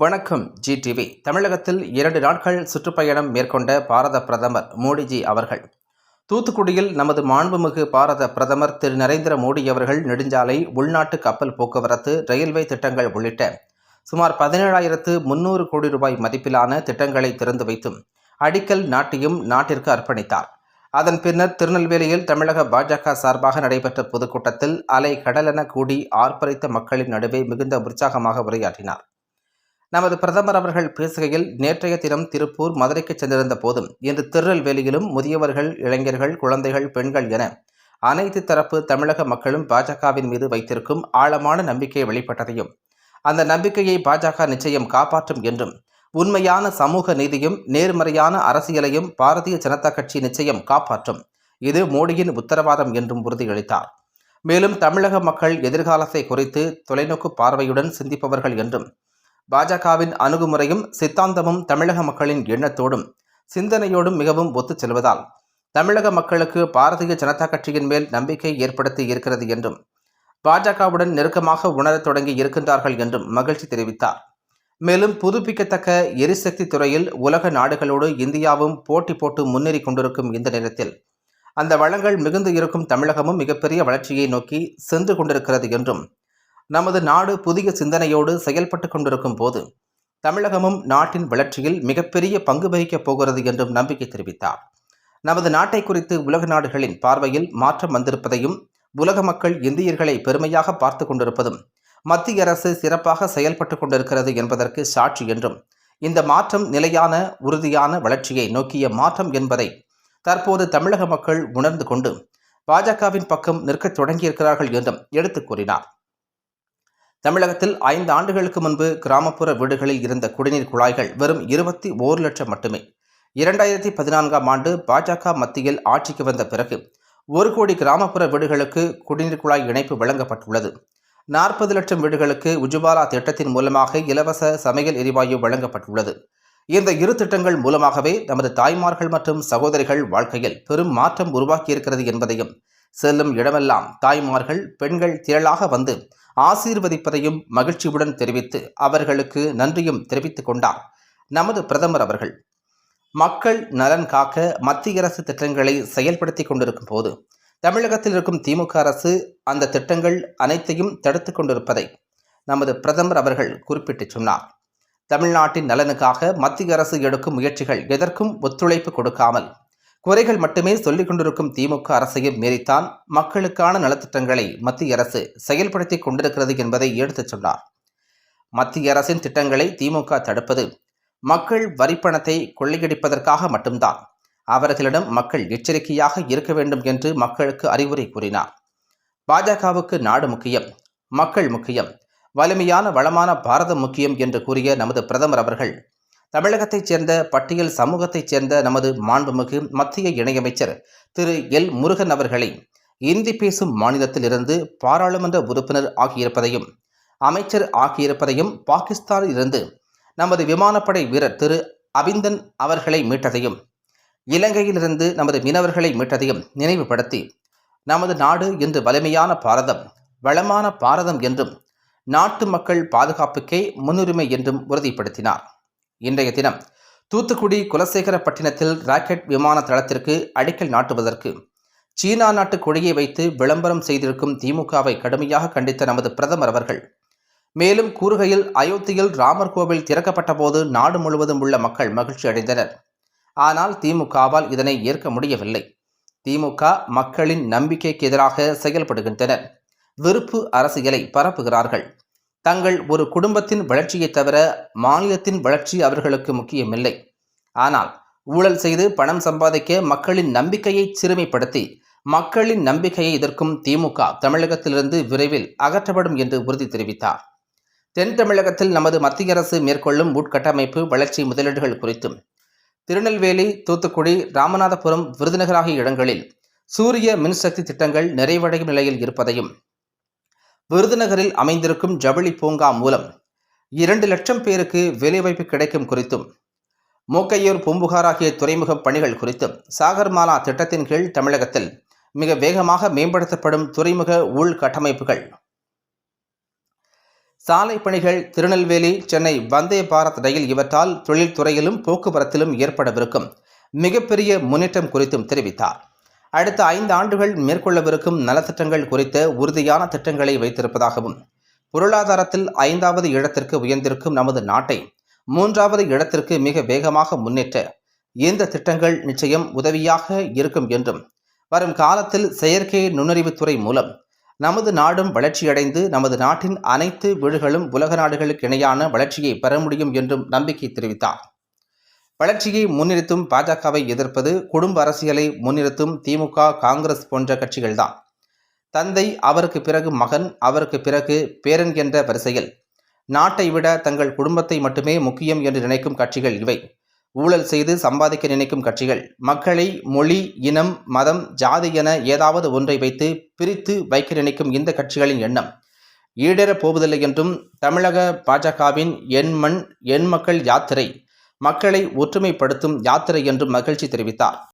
வணக்கம் G TV தமிழகத்தில் இரண்டு நாட்கள் சுற்றுப்பயணம் மேற்கொண்ட பாரத பிரதமர் மோடிஜி அவர்கள். தூத்துக்குடியில் நமது மாண்புமிகு பாரத பிரதமர் திரு நரேந்திர மோடி அவர்கள் நெடுஞ்சாலை உள்நாட்டு கப்பல் போக்குவரத்து ரயில்வே திட்டங்கள் உள்ளிட்ட சுமார் பதினேழாயிரத்து முன்னூறு கோடி ரூபாய் மதிப்பிலான திட்டங்களை திறந்து வைத்தும் அடிக்கல் நாட்டியும் நாட்டிற்கு அர்ப்பணித்தார். அதன் பின்னர் திருநெல்வேலியில் தமிழக பாஜக சார்பாக நடைபெற்ற பொதுக்கூட்டத்தில் அலை கடலென கூடி ஆர்ப்பரித்த மக்களின் நடுவே மிகுந்த உற்சாகமாக உரையாற்றினார். நமது பிரதமர் அவர்கள் பேசுகையில் நேற்றைய தினம் திருப்பூர் மதுரைக்கு சென்றிருந்த போதும் இன்று திருநெல்வேலியிலும் முதியவர்கள் இளைஞர்கள் குழந்தைகள் பெண்கள் என அனைத்து தரப்பு தமிழக மக்களும் பாஜகவின் மீது வைத்திருக்கும் ஆழமான நம்பிக்கை வெளிப்பட்டதையும் அந்த நம்பிக்கையை பாஜக நிச்சயம் காப்பாற்றும் என்றும் உண்மையான சமூக நீதியும் நேர்மறையான அரசியலையும் பாரதிய ஜனதா கட்சி நிச்சயம் காப்பாற்றும். இது மோடியின் உத்தரவாதம் என்றும் உறுதியளித்தார். மேலும் தமிழக மக்கள் எதிர்காலத்தை குறித்து தொலைநோக்கு பார்வையுடன் சிந்திப்பவர்கள் என்றும் பாஜகவின் அணுகுமுறையும் சித்தாந்தமும் தமிழக மக்களின் எண்ணத்தோடும் சிந்தனையோடும் மிகவும் ஒத்துச் செல்வதால் தமிழக மக்களுக்கு பாரதிய ஜனதா கட்சியின் மேல் நம்பிக்கை ஏற்படுத்தி இருக்கிறது என்றும் பாஜகவுடன் நெருக்கமாக உணரத் தொடங்கி இருக்கின்றார்கள் என்றும் மகிழ்ச்சி தெரிவித்தார். மேலும் புதுப்பிக்கத்தக்க எரிசக்தி துறையில் உலக நாடுகளோடு இந்தியாவும் போட்டி போட்டு முன்னேறி கொண்டிருக்கும் இந்த நேரத்தில் அந்த வளங்கள் மிகுந்து இருக்கும் தமிழகமும் மிகப்பெரிய வளர்ச்சியை நோக்கி சென்று கொண்டிருக்கிறது என்றும் நமது நாடு புதிய சிந்தனையோடு செயல்பட்டு கொண்டிருக்கும் போது தமிழகமும் நாட்டின் வளர்ச்சியில் மிகப்பெரிய பங்கு வகிக்கப் போகிறது என்றும் நம்பிக்கை தெரிவித்தார். நமது நாட்டை குறித்து உலக நாடுகளின் பார்வையில் மாற்றம் வந்திருப்பதையும் உலக மக்கள் இந்தியர்களை பெருமையாக பார்த்து கொண்டிருப்பதும் மத்திய அரசு சிறப்பாக செயல்பட்டு கொண்டிருக்கிறது என்பதற்கு சாட்சி என்றும் இந்த மாற்றம் நிலையான உறுதியான வளர்ச்சியை நோக்கிய மாற்றம் என்பதை தற்போது தமிழக மக்கள் உணர்ந்து கொண்டு பாஜகவின் பக்கம் நிற்கத் தொடங்கியிருக்கிறார்கள் என்றும் எடுத்துக் கூறினார். தமிழகத்தில் ஐந்து ஆண்டுகளுக்கு முன்பு கிராமப்புற வீடுகளில் இருந்த குடிநீர் குழாய்கள் வெறும் இருபத்தி ஓரு லட்சம் மட்டுமே. இரண்டாயிரத்தி பதினான்காம் ஆண்டு பாஜக மத்தியில் ஆட்சிக்கு வந்த பிறகு ஒரு கோடி கிராமப்புற வீடுகளுக்கு குடிநீர் குழாய் இணைப்பு வழங்கப்பட்டுள்ளது. நாற்பது லட்சம் வீடுகளுக்கு உஜ்வாலா திட்டத்தின் மூலமாக இலவச சமையல் எரிவாயு வழங்கப்பட்டுள்ளது. இந்த இரு திட்டங்கள் மூலமாகவே நமது தாய்மார்கள் மற்றும் சகோதரிகள் வாழ்க்கையில் பெரும் மாற்றம் உருவாக்கியிருக்கிறது என்பதையும் செல்லும் இடமெல்லாம் தாய்மார்கள் பெண்கள் திரளாக வந்து ஆசீர்வதிப்பதையும் மகிழ்ச்சியுடன் தெரிவித்து அவர்களுக்கு நன்றியும் தெரிவித்துக் கொண்டார். நமது பிரதமர் அவர்கள் மக்கள் நலன் காக்க மத்திய அரசு திட்டங்களை செயல்படுத்தி கொண்டிருக்கும் போது தமிழகத்தில் இருக்கும் திமுக அரசு அந்த திட்டங்கள் அனைத்தையும் தடுத்து கொண்டிருப்பதை நமது பிரதமர் அவர்கள் குறிப்பிட்டு சொன்னார். தமிழ்நாட்டின் நலனுக்காக மத்திய அரசு எடுக்கும் முயற்சிகள் எதற்கும் ஒத்துழைப்பு கொடுக்காமல் குறைகள் மட்டுமே சொல்லிக் கொண்டிருக்கும் திமுக அரசையும் மீறித்தான் மக்களுக்கான நலத்திட்டங்களை மத்திய அரசு செயல்படுத்தி கொண்டிருக்கிறது என்பதை எடுத்துச் சொன்னார். மத்திய அரசின் திட்டங்களை திமுக தடுப்பது மக்கள் வரிப்பணத்தை கொள்ளையடிப்பதற்காக மட்டும்தான். அவர்களிடம் மக்கள் எச்சரிக்கையாக இருக்க வேண்டும் என்று மக்களுக்கு அறிவுரை கூறினார். பாஜகவுக்கு நாடு முக்கியம் மக்கள் முக்கியம் வலிமையான வளமான பாரதம் முக்கியம் என்று கூறிய நமது பிரதமர் அவர்கள் தமிழகத்தைச் சேர்ந்த பட்டியல் சமூகத்தைச் சேர்ந்த நமது மாண்புமிகு மத்திய இணையமைச்சர் திரு. எல். முருகன் அவர்களை இந்தி பேசும் மாநிலத்தில் இருந்து பாராளுமன்ற உறுப்பினர் ஆகியிருப்பதையும் அமைச்சர் ஆகியிருப்பதையும் பாகிஸ்தானில் இருந்து நமது விமானப்படை வீரர் திரு. அபிந்தன் அவர்களை மீட்டதையும் இலங்கையிலிருந்து நமது மீனவர்களை மீட்டதையும் நினைவுபடுத்தி நமது நாடு இன்று வலிமையான பாரதம் வளமான பாரதம் என்றும் நாட்டு மக்கள் பாதுகாப்புக்கே முன்னுரிமை என்றும் உறுதிப்படுத்தினார். இன்றைய தினம் தூத்துக்குடி குலசேகரப்பட்டினத்தில் ராக்கெட் விமான தளத்திற்கு அடிக்கல் நாட்டுவதற்கு சீனா நாட்டு கொடியை வைத்து விளம்பரம் செய்திருக்கும் திமுகவை கடுமையாக கண்டித்த நமது பிரதமர் அவர்கள். மேலும் கூறுகையில் அயோத்தியில் ராமர் கோவில் திறக்கப்பட்ட போது நாடு முழுவதும் உள்ள மக்கள் மகிழ்ச்சி அடைந்தனர். ஆனால் திமுகவால் இதனை ஏற்க முடியவில்லை. திமுக மக்களின் நம்பிக்கைக்கு எதிராக செயல்படுகின்றனர். வெறுப்பு அரசியலை பரப்புகிறார்கள். தங்கள் ஒரு குடும்பத்தின் வளர்ச்சியை தவிர மாநிலத்தின் வளர்ச்சி அவர்களுக்கு முக்கியமில்லை. ஆனால் ஊழல் செய்து பணம் சம்பாதிக்க மக்களின் நம்பிக்கையை சிறுமைப்படுத்தி மக்களின் நம்பிக்கையை எதிர்க்கும் திமுக தமிழகத்திலிருந்து விரைவில் அகற்றப்படும் என்று உறுதி தெரிவித்தார். தென் தமிழகத்தில் நமது மத்திய அரசு மேற்கொள்ளும் உட்கட்டமைப்பு வளர்ச்சி முதலீடுகள் குறித்தும் திருநெல்வேலி தூத்துக்குடி ராமநாதபுரம் விருதுநகர் ஆகிய இடங்களில் சூரிய மின்சக்தி திட்டங்கள் நிறைவடையும் நிலையில் இருப்பதையும் விருதுநகரில் அமைந்திருக்கும் ஜவுளி பூங்கா மூலம் இரண்டு லட்சம் பேருக்கு வேலைவாய்ப்பு கிடைக்கும் குறித்தும் மூக்கையூர் பூம்புகார் ஆகிய துறைமுக பணிகள் குறித்தும் சாகர்மாலா திட்டத்தின் கீழ் தமிழகத்தில் மிக வேகமாக மேம்படுத்தப்படும் துறைமுக உள்கட்டமைப்புகள். சாலை பணிகள் திருநெல்வேலி சென்னை வந்தே பாரத் ரயில் இவற்றால் தொழில்துறையிலும் போக்குவரத்திலும் ஏற்படவிருக்கும் மிகப்பெரிய முன்னேற்றம் குறித்தும் தெரிவித்தார். அடுத்த ஐந்து ஆண்டுகள் மேற்கொள்ளவிருக்கும் நலத்திட்டங்கள் குறித்த உறுதியான திட்டங்களை வைத்திருப்பதாகவும் பொருளாதாரத்தில் ஐந்தாவது இடத்திற்கு உயர்ந்திருக்கும் நமது நாட்டை மூன்றாவது இடத்திற்கு மிக வேகமாக முன்னேற்ற இந்த திட்டங்கள் நிச்சயம் உதவியாக இருக்கும் என்றும் வரும் காலத்தில் செயற்கை நுண்ணறிவுத்துறை மூலம் நமது நாடும் வளர்ச்சியடைந்து நமது நாட்டின் அனைத்து வீடுகளும் உலக நாடுகளுக்கு இணையான வளர்ச்சியை பெற முடியும் என்றும் நம்பிக்கை தெரிவித்தார். வளர்ச்சியை முன்னிறுத்தும் பாஜகவை எதிர்ப்பது குடும்ப அரசியலை முன்னிறுத்தும் திமுக காங்கிரஸ் போன்ற கட்சிகள்தான். தந்தை அவருக்கு பிறகு மகன் அவருக்கு பிறகு பேரன் என்ற வரிசையில். நாட்டை விட தங்கள் குடும்பத்தை மட்டுமே முக்கியம் என்று நினைக்கும் கட்சிகள் இவை. ஊழல் செய்து சம்பாதிக்க நினைக்கும் கட்சிகள். மக்களை மொழி இனம் மதம் ஜாதி என ஏதாவது ஒன்றை வைத்து பிரித்து வைக்க நினைக்கும் இந்த கட்சிகளின் எண்ணம். ஈடேறப் போவதில்லை என்றும் தமிழக பாஜகவின் எண்மண் மண் மக்கள் யாத்திரை மக்களை ஒற்றுமைப்படுத்தும் யாத்திரை என்றும் மகிழ்ச்சி தெரிவித்தார்.